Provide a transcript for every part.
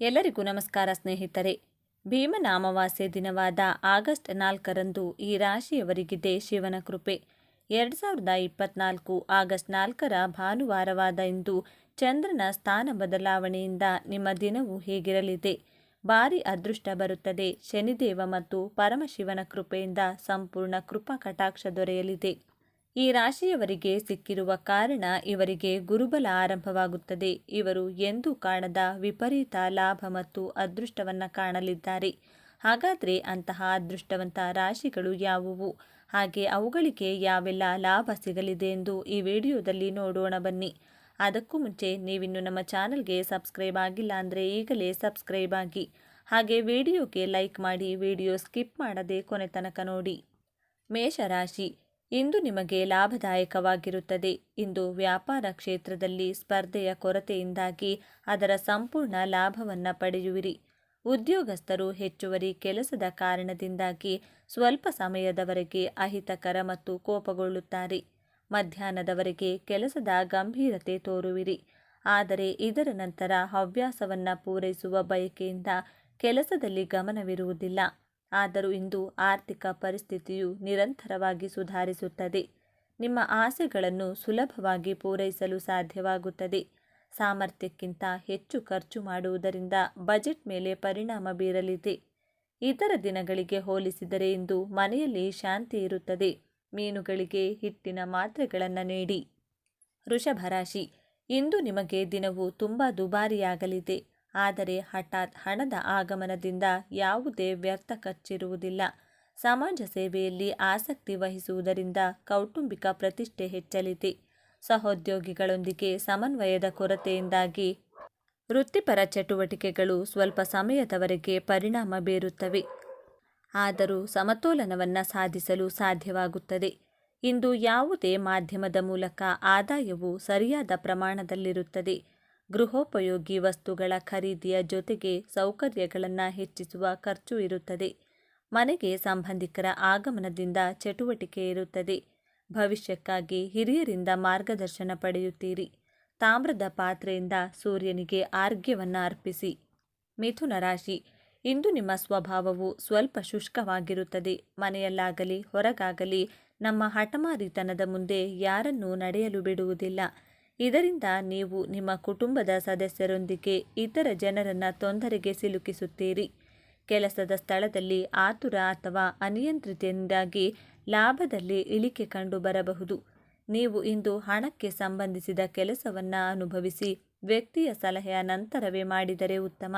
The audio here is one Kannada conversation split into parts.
ಎಲ್ಲರಿಗೂ ನಮಸ್ಕಾರ ಸ್ನೇಹಿತರೆ. ಭೀಮನಾಮವಾಸ್ಯ ದಿನವಾದ ಆಗಸ್ಟ್ ನಾಲ್ಕರಂದು ಈ ರಾಶಿಯವರಿಗಿದೆ ಶಿವನ ಕೃಪೆ. ಎರಡು ಸಾವಿರದ ಇಪ್ಪತ್ನಾಲ್ಕು ಆಗಸ್ಟ್ ನಾಲ್ಕರ ಭಾನುವಾರವಾದ ಇಂದು ಚಂದ್ರನ ಸ್ಥಾನ ಬದಲಾವಣೆಯಿಂದ ನಿಮ್ಮ ದಿನವು ಹೇಗಿರಲಿದೆ? ಭಾರಿ ಅದೃಷ್ಟ ಬರುತ್ತದೆ. ಶನಿದೇವ ಮತ್ತು ಪರಮಶಿವನ ಕೃಪೆಯಿಂದ ಸಂಪೂರ್ಣ ಕೃಪಾ ಕಟಾಕ್ಷ ದೊರೆಯಲಿದೆ. ಈ ರಾಶಿಯವರಿಗೆ ಸಿಕ್ಕಿರುವ ಕಾರಣ ಇವರಿಗೆ ಗುರುಬಲ ಆರಂಭವಾಗುತ್ತದೆ. ಇವರು ಎಂದೂ ಕಾಣದ ವಿಪರೀತ ಲಾಭ ಮತ್ತು ಅದೃಷ್ಟವನ್ನು ಕಾಣಲಿದ್ದಾರೆ. ಹಾಗಾದರೆ ಅಂತಹ ಅದೃಷ್ಟವಂತ ರಾಶಿಗಳು ಯಾವುವು? ಹಾಗೆ ಅವುಗಳಿಗೆ ಯಾವೆಲ್ಲ ಲಾಭ ಸಿಗಲಿದೆ ಎಂದು ಈ ವಿಡಿಯೋದಲ್ಲಿ ನೋಡೋಣ ಬನ್ನಿ. ಅದಕ್ಕೂ ಮುಂಚೆ ನೀವಿನ್ನು ನಮ್ಮ ಚಾನಲ್ಗೆ ಸಬ್ಸ್ಕ್ರೈಬ್ ಆಗಿಲ್ಲ ಅಂದರೆ ಈಗಲೇ ಸಬ್ಸ್ಕ್ರೈಬ್ ಆಗಿ. ಹಾಗೆ ವಿಡಿಯೋಗೆ ಲೈಕ್ ಮಾಡಿ ವಿಡಿಯೋ ಸ್ಕಿಪ್ ಮಾಡದೆ ಕೊನೆ ತನಕ ನೋಡಿ. ಮೇಷರಾಶಿ ಇಂದು ನಿಮಗೆ ಲಾಭದಾಯಕವಾಗಿರುತ್ತದೆ. ಇಂದು ವ್ಯಾಪಾರ ಕ್ಷೇತ್ರದಲ್ಲಿ ಸ್ಪರ್ಧೆಯ ಕೊರತೆಯಿಂದಾಗಿ ಅದರ ಸಂಪೂರ್ಣ ಲಾಭವನ್ನು ಪಡೆಯುವಿರಿ. ಉದ್ಯೋಗಸ್ಥರು ಹೆಚ್ಚುವರಿ ಕೆಲಸದ ಕಾರಣದಿಂದಾಗಿ ಸ್ವಲ್ಪ ಸಮಯದವರೆಗೆ ಅಹಿತಕರ ಮತ್ತು ಕೋಪಗೊಳ್ಳುತ್ತಾರೆ. ಮಧ್ಯಾಹ್ನದವರೆಗೆ ಕೆಲಸದ ಗಂಭೀರತೆ ತೋರುವಿರಿ. ಆದರೆ ಇದರ ನಂತರ ಹವ್ಯಾಸವನ್ನು ಪೂರೈಸುವ ಬಯಕೆಯಿಂದ ಕೆಲಸದಲ್ಲಿ ಗಮನವಿರುವುದಿಲ್ಲ. ಆದರೂ ಇಂದು ಆರ್ಥಿಕ ಪರಿಸ್ಥಿತಿಯು ನಿರಂತರವಾಗಿ ಸುಧಾರಿಸುತ್ತದೆ. ನಿಮ್ಮ ಆಸೆಗಳನ್ನು ಸುಲಭವಾಗಿ ಪೂರೈಸಲು ಸಾಧ್ಯವಾಗುತ್ತದೆ. ಸಾಮರ್ಥ್ಯಕ್ಕಿಂತ ಹೆಚ್ಚು ಖರ್ಚು ಮಾಡುವುದರಿಂದ ಬಜೆಟ್ ಮೇಲೆ ಪರಿಣಾಮ ಬೀರಲಿದೆ. ಇತರ ದಿನಗಳಿಗೆ ಹೋಲಿಸಿದರೆ ಇಂದು ಮನೆಯಲ್ಲಿ ಶಾಂತಿ ಇರುತ್ತದೆ. ಮೀನುಗಳಿಗೆ ಹಿಟ್ಟಿನ ಮಾತ್ರೆಗಳನ್ನು ನೀಡಿ. ವೃಷಭರಾಶಿ ಇಂದು ನಿಮಗೆ ದಿನವು ತುಂಬ ದುಬಾರಿಯಾಗಲಿದೆ. ಆದರೆ ಹಠಾತ್ ಹಣದ ಆಗಮನದಿಂದ ಯಾವುದೇ ವ್ಯರ್ಥ ಖರ್ಚಿರುವುದಿಲ್ಲ ಸಮಾಜ ಸೇವೆಯಲ್ಲಿ ಆಸಕ್ತಿ ವಹಿಸುವುದರಿಂದ ಕೌಟುಂಬಿಕ ಪ್ರತಿಷ್ಠೆ ಹೆಚ್ಚಲಿದೆ. ಸಹೋದ್ಯೋಗಿಗಳೊಂದಿಗೆ ಸಮನ್ವಯದ ಕೊರತೆಯಿಂದಾಗಿ ವೃತ್ತಿಪರ ಚಟುವಟಿಕೆಗಳು ಸ್ವಲ್ಪ ಸಮಯದವರೆಗೆ ಪರಿಣಾಮ ಬೀರುತ್ತವೆ. ಆದರೂ ಸಮತೋಲನವನ್ನು ಸಾಧಿಸಲು ಸಾಧ್ಯವಾಗುತ್ತದೆ. ಇಂದು ಯಾವುದೇ ಮಾಧ್ಯಮದ ಮೂಲಕ ಆದಾಯವು ಸರಿಯಾದ ಪ್ರಮಾಣದಲ್ಲಿರುತ್ತದೆ. ಗೃಹೋಪಯೋಗಿ ವಸ್ತುಗಳ ಖರೀದಿಯ ಜೊತೆಗೆ ಸೌಕರ್ಯಗಳನ್ನು ಹೆಚ್ಚಿಸುವ ಖರ್ಚು ಇರುತ್ತದೆ. ಮನೆಗೆ ಸಂಬಂಧಿಕರ ಆಗಮನದಿಂದ ಚಟುವಟಿಕೆ ಇರುತ್ತದೆ. ಭವಿಷ್ಯಕ್ಕಾಗಿ ಹಿರಿಯರಿಂದ ಮಾರ್ಗದರ್ಶನ ಪಡೆಯುತ್ತೀರಿ. ತಾಮ್ರದ ಪಾತ್ರೆಯಿಂದ ಸೂರ್ಯನಿಗೆ ಆರ್ಘ್ಯವನ್ನು ಅರ್ಪಿಸಿ. ಮಿಥುನ ರಾಶಿ, ಇಂದು ನಿಮ್ಮ ಸ್ವಭಾವವು ಸ್ವಲ್ಪ ಶುಷ್ಕವಾಗಿರುತ್ತದೆ. ಮನೆಯಲ್ಲಾಗಲಿ, ಹೊರಗಾಗಲಿ, ನಮ್ಮ ಹಠಮಾರಿತನದ ಮುಂದೆ ಯಾರನ್ನೂ ನಡೆಯಲು ಬಿಡುವುದಿಲ್ಲ. ಇದರಿಂದ ನೀವು ನಿಮ್ಮ ಕುಟುಂಬದ ಸದಸ್ಯರೊಂದಿಗೆ ಇತರ ಜನರನ್ನು ತೊಂದರೆಗೆ ಸಿಲುಕಿಸುತ್ತೀರಿ. ಕೆಲಸದ ಸ್ಥಳದಲ್ಲಿ ಆತುರ ಅಥವಾ ಅನಿಯಂತ್ರಿತೆಯಿಂದಾಗಿ ಲಾಭದಲ್ಲಿ ಇಳಿಕೆ ಕಂಡು ಬರಬಹುದು. ನೀವು ಇಂದು ಹಣಕ್ಕೆ ಸಂಬಂಧಿಸಿದ ಕೆಲಸವನ್ನು ಅನುಭವಿಸಿ ವ್ಯಕ್ತಿಯ ಸಲಹೆಯ ನಂತರವೇ ಮಾಡಿದರೆ ಉತ್ತಮ.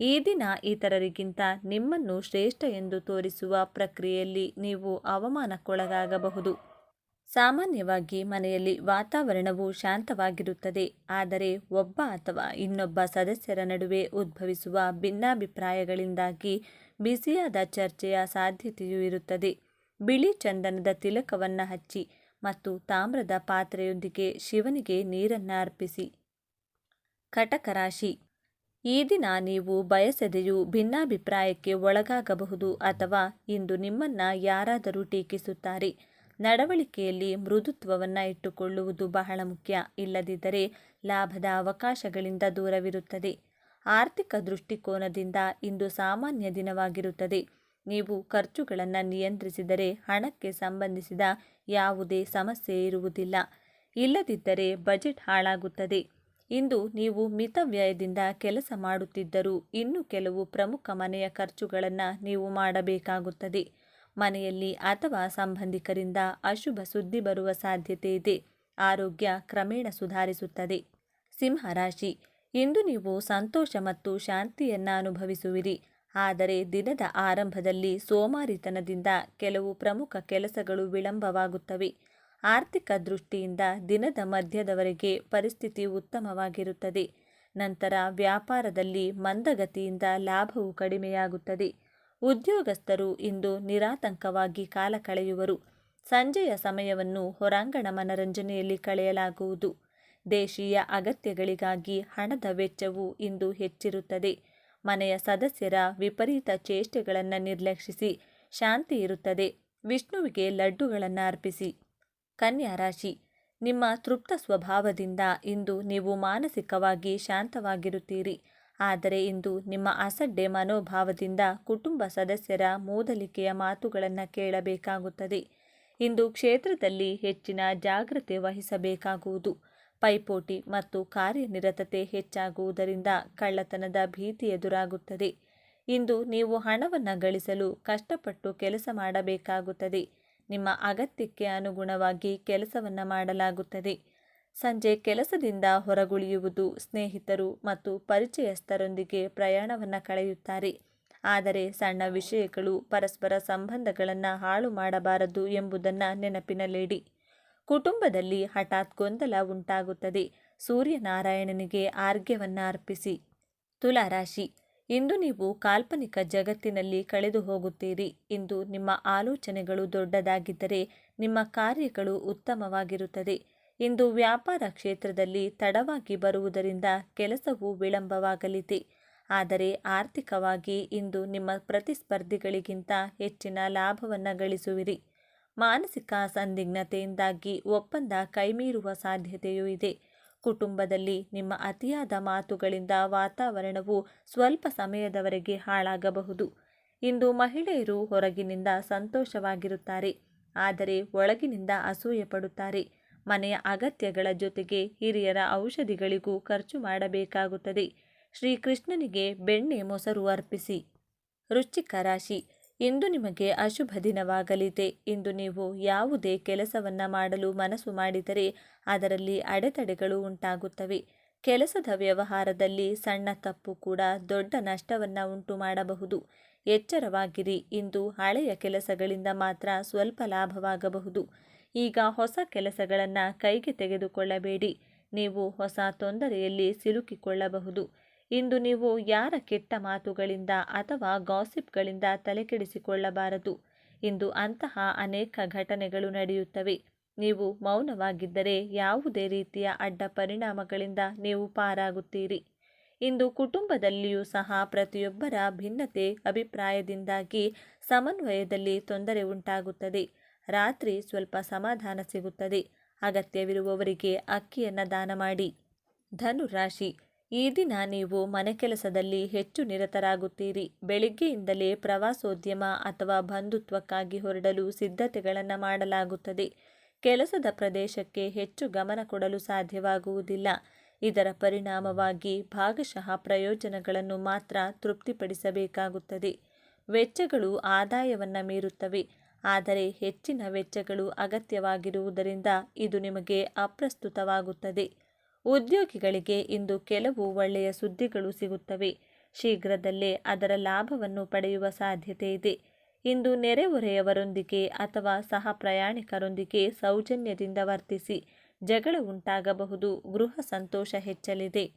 ಈ ದಿನ ಇತರರಿಗಿಂತ ನಿಮ್ಮನ್ನು ಶ್ರೇಷ್ಠ ಎಂದು ತೋರಿಸುವ ಪ್ರಕ್ರಿಯೆಯಲ್ಲಿ ನೀವು ಅವಮಾನಕ್ಕೊಳಗಾಗಬಹುದು. ಸಾಮಾನ್ಯವಾಗಿ ಮನೆಯಲ್ಲಿ ವಾತಾವರಣವು ಶಾಂತವಾಗಿರುತ್ತದೆ. ಆದರೆ ಒಬ್ಬ ಅಥವಾ ಇನ್ನೊಬ್ಬ ಸದಸ್ಯರ ನಡುವೆ ಉದ್ಭವಿಸುವ ಭಿನ್ನಾಭಿಪ್ರಾಯಗಳಿಂದಾಗಿ ಬಿಸಿಯಾದ ಚರ್ಚೆಯ ಸಾಧ್ಯತೆಯೂ ಇರುತ್ತದೆ. ಬಿಳಿ ಚಂದನದ ತಿಲಕವನ್ನು ಹಚ್ಚಿ ಮತ್ತು ತಾಮ್ರದ ಪಾತ್ರೆಯೊಂದಿಗೆ ಶಿವನಿಗೆ ನೀರನ್ನು ಅರ್ಪಿಸಿ. ಕಟಕ ರಾಶಿ ಈ ದಿನ ನೀವು ಬಯಸದೆಯೂ ಭಿನ್ನಾಭಿಪ್ರಾಯಕ್ಕೆ ಒಳಗಾಗಬಹುದು ಅಥವಾ ಇಂದು ನಿಮ್ಮನ್ನು ಯಾರಾದರೂ ಟೀಕಿಸುತ್ತಾರೆ. ನಡವಳಿಕೆಯಲ್ಲಿ ಮೃದುತ್ವವನ್ನು ಇಟ್ಟುಕೊಳ್ಳುವುದು ಬಹಳ ಮುಖ್ಯ. ಇಲ್ಲದಿದ್ದರೆ ಲಾಭದ ಅವಕಾಶಗಳಿಂದ ದೂರವಿರುತ್ತದೆ. ಆರ್ಥಿಕ ದೃಷ್ಟಿಕೋನದಿಂದ ಇಂದು ಸಾಮಾನ್ಯ ದಿನವಾಗಿರುತ್ತದೆ. ನೀವು ಖರ್ಚುಗಳನ್ನು ನಿಯಂತ್ರಿಸಿದರೆ ಹಣಕ್ಕೆ ಸಂಬಂಧಿಸಿದ ಯಾವುದೇ ಸಮಸ್ಯೆ ಇರುವುದಿಲ್ಲ. ಇಲ್ಲದಿದ್ದರೆ ಬಜೆಟ್ ಹಾಳಾಗುತ್ತದೆ. ಇಂದು ನೀವು ಮಿತವ್ಯಯದಿಂದ ಕೆಲಸ ಮಾಡುತ್ತಿದ್ದರೂ ಇನ್ನು ಕೆಲವು ಪ್ರಮುಖ ಮನೆಯ ಖರ್ಚುಗಳನ್ನು ನೀವು ಮಾಡಬೇಕಾಗುತ್ತದೆ. ಮನೆಯಲ್ಲಿ ಅಥವಾ ಸಂಬಂಧಿಕರಿಂದ ಅಶುಭ ಸುದ್ದಿ ಬರುವ ಸಾಧ್ಯತೆ ಇದೆ. ಆರೋಗ್ಯ ಕ್ರಮೇಣ ಸುಧಾರಿಸುತ್ತದೆ. ಸಿಂಹರಾಶಿ ಇಂದು ನೀವು ಸಂತೋಷ ಮತ್ತು ಶಾಂತಿಯನ್ನು ಅನುಭವಿಸುವಿರಿ. ಆದರೆ ದಿನದ ಆರಂಭದಲ್ಲಿ ಸೋಮಾರಿತನದಿಂದ ಕೆಲವು ಪ್ರಮುಖ ಕೆಲಸಗಳು ವಿಳಂಬವಾಗುತ್ತವೆ. ಆರ್ಥಿಕ ದೃಷ್ಟಿಯಿಂದ ದಿನದ ಮಧ್ಯದವರೆಗೆ ಪರಿಸ್ಥಿತಿ ಉತ್ತಮವಾಗಿರುತ್ತದೆ. ನಂತರ ವ್ಯಾಪಾರದಲ್ಲಿ ಮಂದಗತಿಯಿಂದ ಲಾಭವು ಕಡಿಮೆಯಾಗುತ್ತದೆ. ಉದ್ಯೋಗಸ್ಥರು ಇಂದು ನಿರಾತಂಕವಾಗಿ ಕಾಲ ಕಳೆಯುವರು. ಸಂಜೆಯ ಸಮಯವನ್ನು ಹೊರಾಂಗಣ ಮನರಂಜನೆಯಲ್ಲಿ ಕಳೆಯಲಾಗುವುದು. ದೇಶೀಯ ಅಗತ್ಯಗಳಿಗಾಗಿ ಹಣದ ವೆಚ್ಚವು ಇಂದು ಹೆಚ್ಚಿರುತ್ತದೆ. ಮನೆಯ ಸದಸ್ಯರ ವಿಪರೀತ ಚೇಷ್ಟೆಗಳನ್ನು ನಿರ್ಲಕ್ಷಿಸಿ ಶಾಂತಿ ಇರುತ್ತದೆ. ವಿಷ್ಣುವಿಗೆ ಲಡ್ಡುಗಳನ್ನು ಅರ್ಪಿಸಿ. ಕನ್ಯಾ ರಾಶಿ, ನಿಮ್ಮ ತೃಪ್ತ ಸ್ವಭಾವದಿಂದ ಇಂದು ನೀವು ಮಾನಸಿಕವಾಗಿ ಶಾಂತವಾಗಿರುತ್ತೀರಿ. ಆದರೆ ಇಂದು ನಿಮ್ಮ ಅಸಡ್ಡೆ ಮನೋಭಾವದಿಂದ ಕುಟುಂಬ ಸದಸ್ಯರ ಮೂದಲಿಕೆಯ ಮಾತುಗಳನ್ನು ಕೇಳಬೇಕಾಗುತ್ತದೆ. ಇಂದು ಕ್ಷೇತ್ರದಲ್ಲಿ ಹೆಚ್ಚಿನ ಜಾಗ್ರತೆ ವಹಿಸಬೇಕಾಗುವುದು. ಪೈಪೋಟಿ ಮತ್ತು ಕಾರ್ಯನಿರತತೆ ಹೆಚ್ಚಾಗುವುದರಿಂದ ಕಳ್ಳತನದ ಭೀತಿ ಎದುರಾಗುತ್ತದೆ. ಇಂದು ನೀವು ಹಣವನ್ನು ಗಳಿಸಲು ಕಷ್ಟಪಟ್ಟು ಕೆಲಸ ಮಾಡಬೇಕಾಗುತ್ತದೆ. ನಿಮ್ಮ ಅಗತ್ಯಕ್ಕೆ ಅನುಗುಣವಾಗಿ ಕೆಲಸವನ್ನು ಮಾಡಲಾಗುತ್ತದೆ. ಸಂಜೆ ಕೆಲಸದಿಂದ ಹೊರಗುಳಿಯುವುದು ಸ್ನೇಹಿತರು ಮತ್ತು ಪರಿಚಯಸ್ಥರೊಂದಿಗೆ ಪ್ರಯಾಣವನ್ನು ಕಳೆಯುತ್ತಾರೆ. ಆದರೆ ಸಣ್ಣ ವಿಷಯಗಳು ಪರಸ್ಪರ ಸಂಬಂಧಗಳನ್ನು ಹಾಳು ಮಾಡಬಾರದು ಎಂಬುದನ್ನು ನೆನಪಿನಲ್ಲಿಡಿ. ಕುಟುಂಬದಲ್ಲಿ ಹಠಾತ್ ಗೊಂದಲ ಉಂಟಾಗುತ್ತದೆ. ಸೂರ್ಯನಾರಾಯಣನಿಗೆ ಆರ್ಘ್ಯವನ್ನು ಅರ್ಪಿಸಿ. ತುಲಾರಾಶಿ, ಇಂದು ನೀವು ಕಾಲ್ಪನಿಕ ಜಗತ್ತಿನಲ್ಲಿ ಕಳೆದು ಹೋಗುತ್ತೀರಿ. ಇಂದು ನಿಮ್ಮ ಆಲೋಚನೆಗಳು ದೊಡ್ಡದಾಗಿದ್ದರೆ ನಿಮ್ಮ ಕಾರ್ಯಗಳು ಉತ್ತಮವಾಗಿರುತ್ತದೆ. ಇಂದು ವ್ಯಾಪಾರ ಕ್ಷೇತ್ರದಲ್ಲಿ ತಡವಾಗಿ ಬರುವುದರಿಂದ ಕೆಲಸವು ವಿಳಂಬವಾಗಲಿದೆ. ಆದರೆ ಆರ್ಥಿಕವಾಗಿ ಇಂದು ನಿಮ್ಮ ಪ್ರತಿಸ್ಪರ್ಧಿಗಳಿಗಿಂತ ಹೆಚ್ಚಿನ ಲಾಭವನ್ನು ಗಳಿಸುವಿರಿ. ಮಾನಸಿಕ ಸಂದಿಗ್ಧತೆಯಿಂದಾಗಿ ಒಪ್ಪಂದ ಕೈಮೀರುವ ಸಾಧ್ಯತೆಯೂ ಇದೆ. ಕುಟುಂಬದಲ್ಲಿ ನಿಮ್ಮ ಅತಿಯಾದ ಮಾತುಗಳಿಂದ ವಾತಾವರಣವು ಸ್ವಲ್ಪ ಸಮಯದವರೆಗೆ ಹಾಳಾಗಬಹುದು. ಇಂದು ಮಹಿಳೆಯರು ಹೊರಗಿನಿಂದ ಸಂತೋಷವಾಗಿರುತ್ತಾರೆ. ಆದರೆ ಒಳಗಿನಿಂದ ಅಸೂಯೆ ಪಡುತ್ತಾರೆ ಮನೆಯ ಅಗತ್ಯಗಳ ಜೊತೆಗೆ ಹಿರಿಯರ ಔಷಧಿಗಳಿಗೂ ಖರ್ಚು ಮಾಡಬೇಕಾಗುತ್ತದೆ. ಶ್ರೀಕೃಷ್ಣನಿಗೆ ಬೆಣ್ಣೆ ಮೊಸರು ಅರ್ಪಿಸಿ. ವೃಶ್ಚಿಕ ರಾಶಿ, ಇಂದು ನಿಮಗೆ ಅಶುಭ ದಿನವಾಗಲಿದೆ. ಇಂದು ನೀವು ಯಾವುದೇ ಕೆಲಸವನ್ನು ಮಾಡಲು ಮನಸ್ಸು ಮಾಡಿದರೆ ಅದರಲ್ಲಿ ಅಡೆತಡೆಗಳು ಉಂಟಾಗುತ್ತವೆ. ಕೆಲಸದ ವ್ಯವಹಾರದಲ್ಲಿ ಸಣ್ಣ ತಪ್ಪು ಕೂಡ ದೊಡ್ಡ ನಷ್ಟವನ್ನು ಉಂಟು ಮಾಡಬಹುದು. ಎಚ್ಚರವಾಗಿರಿ, ಇಂದು ಹಳೆಯ ಕೆಲಸಗಳಿಂದ ಮಾತ್ರ ಸ್ವಲ್ಪ ಲಾಭವಾಗಬಹುದು. ಈಗ ಹೊಸ ಕೆಲಸಗಳನ್ನು ಕೈಗೆ ತೆಗೆದುಕೊಳ್ಳಬೇಡಿ. ನೀವು ಹೊಸ ತೊಂದರೆಯಲ್ಲಿ ಸಿಲುಕಿಕೊಳ್ಳಬಹುದು. ಇಂದು ನೀವು ಯಾರ ಕೆಟ್ಟ ಮಾತುಗಳಿಂದ ಅಥವಾ ಗಾಸಿಪ್ಗಳಿಂದ ತಲೆಕೆಡಿಸಿಕೊಳ್ಳಬಾರದು. ಇಂದು ಅಂತಹ ಅನೇಕ ಘಟನೆಗಳು ನಡೆಯುತ್ತವೆ. ನೀವು ಮೌನವಾಗಿದ್ದರೆ ಯಾವುದೇ ರೀತಿಯ ಅಡ್ಡ ಪರಿಣಾಮಗಳಿಂದ ನೀವು ಪಾರಾಗುತ್ತೀರಿ. ಇಂದು ಕುಟುಂಬದಲ್ಲಿಯೂ ಸಹ ಪ್ರತಿಯೊಬ್ಬರ ಭಿನ್ನತೆ ಅಭಿಪ್ರಾಯದಿಂದಾಗಿ ಸಮನ್ವಯದಲ್ಲಿ ತೊಂದರೆ ಉಂಟಾಗುತ್ತದೆ. ರಾತ್ರಿ ಸ್ವಲ್ಪ ಸಮಾಧಾನ ಸಿಗುತ್ತದೆ. ಅಗತ್ಯವಿರುವವರಿಗೆ ಅಕ್ಕಿಯನ್ನು ದಾನ ಮಾಡಿ. ಧನುರಾಶಿ ಈ ದಿನ ನೀವು ಮನೆ ಕೆಲಸದಲ್ಲಿ ಹೆಚ್ಚು ನಿರತರಾಗುತ್ತೀರಿ. ಬೆಳಿಗ್ಗೆಯಿಂದಲೇ ಪ್ರವಾಸೋದ್ಯಮ ಅಥವಾ ಬಂಧುತ್ವಕ್ಕಾಗಿ ಹೊರಡಲು ಸಿದ್ಧತೆಗಳನ್ನು ಮಾಡಲಾಗುತ್ತದೆ. ಕೆಲಸದ ಪ್ರದೇಶಕ್ಕೆ ಹೆಚ್ಚು ಗಮನ ಕೊಡಲು ಸಾಧ್ಯವಾಗುವುದಿಲ್ಲ. ಇದರ ಪರಿಣಾಮವಾಗಿ ಭಾಗಶಃ ಪ್ರಯೋಜನಗಳನ್ನು ಮಾತ್ರ ತೃಪ್ತಿಪಡಿಸಬೇಕಾಗುತ್ತದೆ. ವೆಚ್ಚಗಳು ಆದಾಯವನ್ನು ಮೀರುತ್ತವೆ. ಆದರೆ ಹೆಚ್ಚಿನ ವೆಚ್ಚಗಳು ಅಗತ್ಯವಾಗಿರುವುದರಿಂದ ಇದು ನಿಮಗೆ ಅಪ್ರಸ್ತುತವಾಗುತ್ತದೆ. ಉದ್ಯೋಗಿಗಳಿಗೆ ಇಂದು ಕೆಲವು ಒಳ್ಳೆಯ ಸುದ್ದಿಗಳು ಸಿಗುತ್ತವೆ. ಶೀಘ್ರದಲ್ಲೇ ಅದರ ಲಾಭವನ್ನು ಪಡೆಯುವ ಸಾಧ್ಯತೆ ಇದೆ. ಇಂದು ನೆರೆಹೊರೆಯವರೊಂದಿಗೆ ಅಥವಾ ಸಹ ಪ್ರಯಾಣಿಕರೊಂದಿಗೆ ಸೌಜನ್ಯದಿಂದ ವರ್ತಿಸಿ ಜಗಳ ಉಂಟಾಗಬಹುದು. ಗೃಹ ಸಂತೋಷ ಹೆಚ್ಚಲಿದೆ.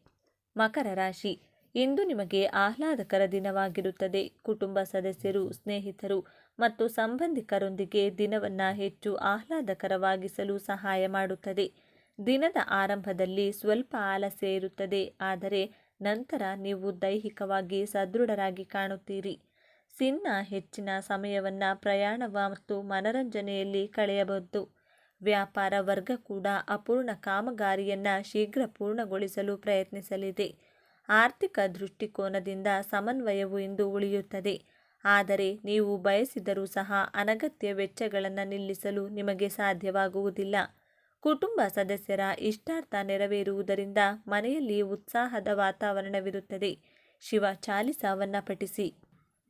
ಮಕರ ರಾಶಿ. ಇಂದು ನಿಮಗೆ ಆಹ್ಲಾದಕರ ದಿನವಾಗಿರುತ್ತದೆ. ಕುಟುಂಬ ಸದಸ್ಯರು, ಸ್ನೇಹಿತರು ಮತ್ತು ಸಂಬಂಧಿಕರೊಂದಿಗೆ ದಿನವನ್ನು ಹೆಚ್ಚು ಆಹ್ಲಾದಕರವಾಗಿಸಲು ಸಹಾಯ ಮಾಡುತ್ತದೆ. ದಿನದ ಆರಂಭದಲ್ಲಿ ಸ್ವಲ್ಪ ಆಲಸ್ಯ ಇರುತ್ತದೆ. ಆದರೆ ನಂತರ ನೀವು ದೈಹಿಕವಾಗಿ ಸದೃಢರಾಗಿ ಕಾಣುತ್ತೀರಿ. ಸಿನ್ನ ಹೆಚ್ಚಿನ ಸಮಯವನ್ನು ಪ್ರಯಾಣ ಮತ್ತು ಮನರಂಜನೆಯಲ್ಲಿ ಕಳೆಯಬಹುದು ವ್ಯಾಪಾರ ವರ್ಗ ಕೂಡ ಅಪೂರ್ಣ ಕಾಮಗಾರಿಯನ್ನು ಶೀಘ್ರ ಪೂರ್ಣಗೊಳಿಸಲು ಪ್ರಯತ್ನಿಸಲಿದೆ. ಆರ್ಥಿಕ ದೃಷ್ಟಿಕೋನದಿಂದ ಸಮನ್ವಯವು ಇಂದು ಉಳಿಯುತ್ತದೆ. ಆದರೆ ನೀವು ಬಯಸಿದರೂ ಸಹ ಅನಗತ್ಯ ವೆಚ್ಚಗಳನ್ನು ನಿಲ್ಲಿಸಲು ನಿಮಗೆ ಸಾಧ್ಯವಾಗುವುದಿಲ್ಲ. ಕುಟುಂಬ ಸದಸ್ಯರ ಇಷ್ಟಾರ್ಥ ನೆರವೇರುವುದರಿಂದ ಮನೆಯಲ್ಲಿ ಉತ್ಸಾಹದ ವಾತಾವರಣವಿರುತ್ತದೆ. ಶಿವ ಚಾಲಿಸಾವನ್ನು ಪಠಿಸಿ.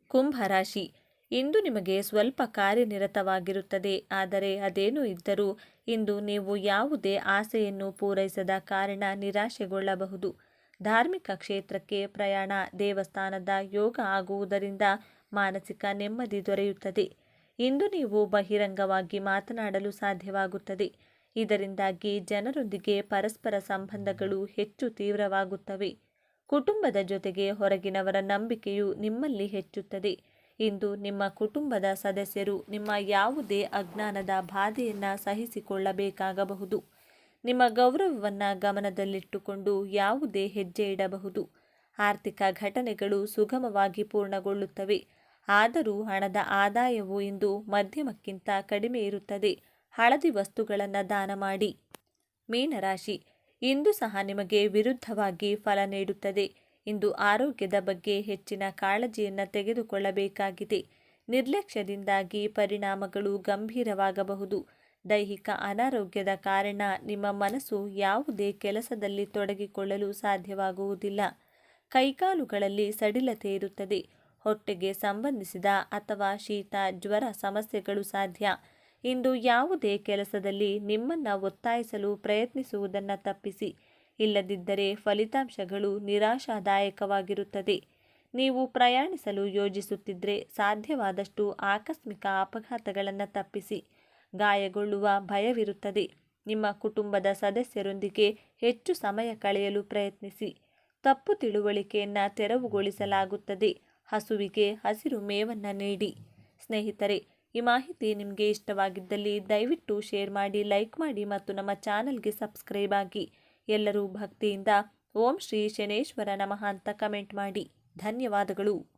ಕುಂಭರಾಶಿ ಇಂದು ನಿಮಗೆ ಸ್ವಲ್ಪ ಕಾರ್ಯನಿರತವಾಗಿರುತ್ತದೆ. ಆದರೆ ಅದೇನೂ ಇದ್ದರೂ ಇಂದು ನೀವು ಯಾವುದೇ ಆಸೆಯನ್ನು ಪೂರೈಸದ ಕಾರಣ ನಿರಾಶೆಗೊಳ್ಳಬಹುದು. ಧಾರ್ಮಿಕ ಕ್ಷೇತ್ರಕ್ಕೆ ಪ್ರಯಾಣ ದೇವಸ್ಥಾನದ ಯೋಗ ಆಗುವುದರಿಂದ ಮಾನಸಿಕ ನೆಮ್ಮದಿ ದೊರೆಯುತ್ತದೆ. ಇಂದು ನೀವು ಬಹಿರಂಗವಾಗಿ ಮಾತನಾಡಲು ಸಾಧ್ಯವಾಗುತ್ತದೆ. ಇದರಿಂದಾಗಿ ಜನರೊಂದಿಗೆ ಪರಸ್ಪರ ಸಂಬಂಧಗಳು ಹೆಚ್ಚು ತೀವ್ರವಾಗುತ್ತವೆ. ಕುಟುಂಬದ ಜೊತೆಗೆ ಹೊರಗಿನವರ ನಂಬಿಕೆಯು ನಿಮ್ಮಲ್ಲಿ ಹೆಚ್ಚುತ್ತದೆ. ಇಂದು ನಿಮ್ಮ ಕುಟುಂಬದ ಸದಸ್ಯರು ನಿಮ್ಮ ಯಾವುದೇ ಅಜ್ಞಾನದ ಬಾಧೆಯನ್ನು ಸಹಿಸಿಕೊಳ್ಳಬೇಕಾಗಬಹುದು. ನಿಮ್ಮ ಗೌರವವನ್ನು ಗಮನದಲ್ಲಿಟ್ಟುಕೊಂಡು ಯಾವುದೇ ಹೆಜ್ಜೆ ಇಡಬಹುದು. ಆರ್ಥಿಕ ಘಟನೆಗಳು ಸುಗಮವಾಗಿ ಪೂರ್ಣಗೊಳ್ಳುತ್ತವೆ. ಆದರೂ ಹಣದ ಆದಾಯವು ಇಂದು ಮಧ್ಯಮಕ್ಕಿಂತ ಕಡಿಮೆ ಇರುತ್ತದೆ. ಹಳದಿ ವಸ್ತುಗಳನ್ನು ದಾನ ಮಾಡಿ. ಮೀನರಾಶಿ, ಇಂದು ಸಹ ನಿಮಗೆ ವಿರುದ್ಧವಾಗಿ ಫಲ ನೀಡುತ್ತದೆ. ಇಂದು ಆರೋಗ್ಯದ ಬಗ್ಗೆ ಹೆಚ್ಚಿನ ಕಾಳಜಿಯನ್ನು ತೆಗೆದುಕೊಳ್ಳಬೇಕಾಗಿದೆ. ನಿರ್ಲಕ್ಷ್ಯದಿಂದಾಗಿ ಪರಿಣಾಮಗಳು ಗಂಭೀರವಾಗಬಹುದು. ದೈಹಿಕ ಅನಾರೋಗ್ಯದ ಕಾರಣ ನಿಮ್ಮ ಮನಸ್ಸು ಯಾವುದೇ ಕೆಲಸದಲ್ಲಿ ತೊಡಗಿಕೊಳ್ಳಲು ಸಾಧ್ಯವಾಗುವುದಿಲ್ಲ. ಕೈಕಾಲುಗಳಲ್ಲಿ ಸಡಿಲತೆ ಇರುತ್ತದೆ. ಹೊಟ್ಟೆಗೆ ಸಂಬಂಧಿಸಿದ ಅಥವಾ ಶೀತ, ಜ್ವರ ಸಮಸ್ಯೆಗಳು ಸಾಧ್ಯ. ಇಂದು ಯಾವುದೇ ಕೆಲಸದಲ್ಲಿ ನಿಮ್ಮನ್ನು ಒತ್ತಾಯಿಸಲು ಪ್ರಯತ್ನಿಸುವುದನ್ನು ತಪ್ಪಿಸಿ. ಇಲ್ಲದಿದ್ದರೆ ಫಲಿತಾಂಶಗಳು ನಿರಾಶಾದಾಯಕವಾಗಿರುತ್ತದೆ. ನೀವು ಪ್ರಯಾಣಿಸಲು ಯೋಜಿಸುತ್ತಿದ್ದರೆ ಸಾಧ್ಯವಾದಷ್ಟು ಆಕಸ್ಮಿಕ ಅಪಘಾತಗಳನ್ನು ತಪ್ಪಿಸಿ. ಗಾಯಗೊಳ್ಳುವ ಭಯವಿರುತ್ತದೆ. ನಿಮ್ಮ ಕುಟುಂಬದ ಸದಸ್ಯರೊಂದಿಗೆ ಹೆಚ್ಚು ಸಮಯ ಕಳೆಯಲು ಪ್ರಯತ್ನಿಸಿ. ತಪ್ಪು ತಿಳುವಳಿಕೆಯನ್ನು ತೆರವುಗೊಳಿಸಲಾಗುತ್ತದೆ. ಹಸುವಿಗೆ ಹಸಿರು ಮೇವನ್ನು ನೀಡಿ. ಸ್ನೇಹಿತರೆ, ಈ ಮಾಹಿತಿ ನಿಮಗೆ ಇಷ್ಟವಾಗಿದ್ದಲ್ಲಿ ದಯವಿಟ್ಟು ಶೇರ್ ಮಾಡಿ, ಲೈಕ್ ಮಾಡಿ ಮತ್ತು ನಮ್ಮ ಚಾನಲ್ಗೆ ಸಬ್ಸ್ಕ್ರೈಬ್ ಆಗಿ. ಎಲ್ಲರೂ ಭಕ್ತಿಯಿಂದ ಓಂ ಶ್ರೀ ಶನೇಶ್ವರ ನಮಃ ಅಂತ ಕಮೆಂಟ್ ಮಾಡಿ. ಧನ್ಯವಾದಗಳು.